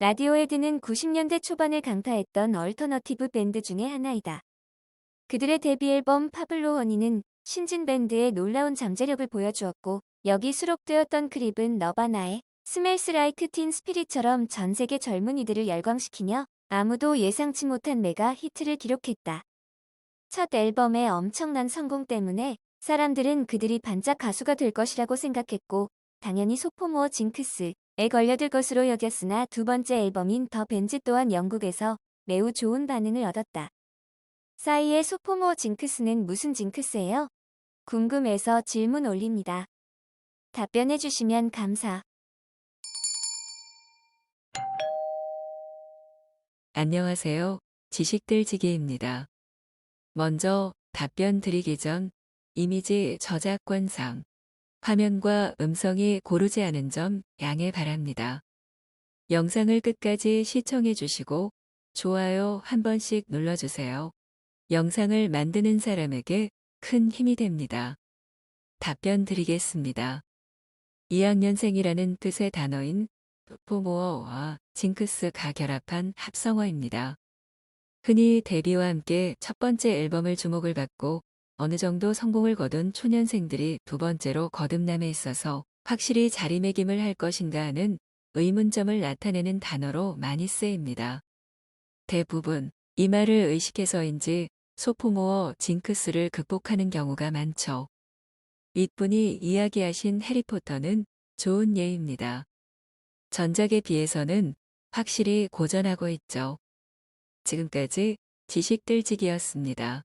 라디오에 드는 90년대 초반을 강타했던 얼터너티브 밴드 중의 하나이다. 그들의 데뷔 앨범 파블로 허니는 신진 밴드의 놀라운 잠재력을 보여주었고 여기 수록되었던 크립은 너바나의 스멜스 라이크 틴 스피릿처럼 전 세계 젊은이들을 열광시키며 아무도 예상치 못한 메가 히트를 기록했다. 첫 앨범의 엄청난 성공 때문에 사람들은 그들이 반짝 가수가 될 것이라고 생각했고 당연히 소포모어 징크스에 걸려들 것으로 여겼으나 두 번째 앨범인 더 벤즈 또한 영국에서 매우 좋은 반응을 얻었다. 싸이의 소포모어 징크스는 무슨 징크스예요? 궁금해서 질문 올립니다. 답변해 주시면 감사. 안녕하세요. 지식들지기입니다. 먼저 답변 드리기 전 이미지 저작권상 화면과 음성이 고르지 않은 점 양해 바랍니다. 영상을 끝까지 시청해 주시고 좋아요 한 번씩 눌러주세요. 영상을 만드는 사람에게 큰 힘이 됩니다. 답변 드리겠습니다. 2학년생이라는 뜻의 단어인 포모어와 징크스가 결합한 합성어입니다. 흔히 데뷔와 함께 첫 번째 앨범을 주목을 받고 어느 정도 성공을 거둔 초년생들이 두 번째로 거듭남에 있어서 확실히 자리매김을 할 것인가 하는 의문점을 나타내는 단어로 많이 쓰입니다. 대부분 이 말을 의식해서인지 소포모어 징크스를 극복하는 경우가 많죠. 윗분이 이야기하신 해리포터는 좋은 예입니다. 전작에 비해서는 확실히 고전하고 있죠. 지금까지 지식들지기였습니다.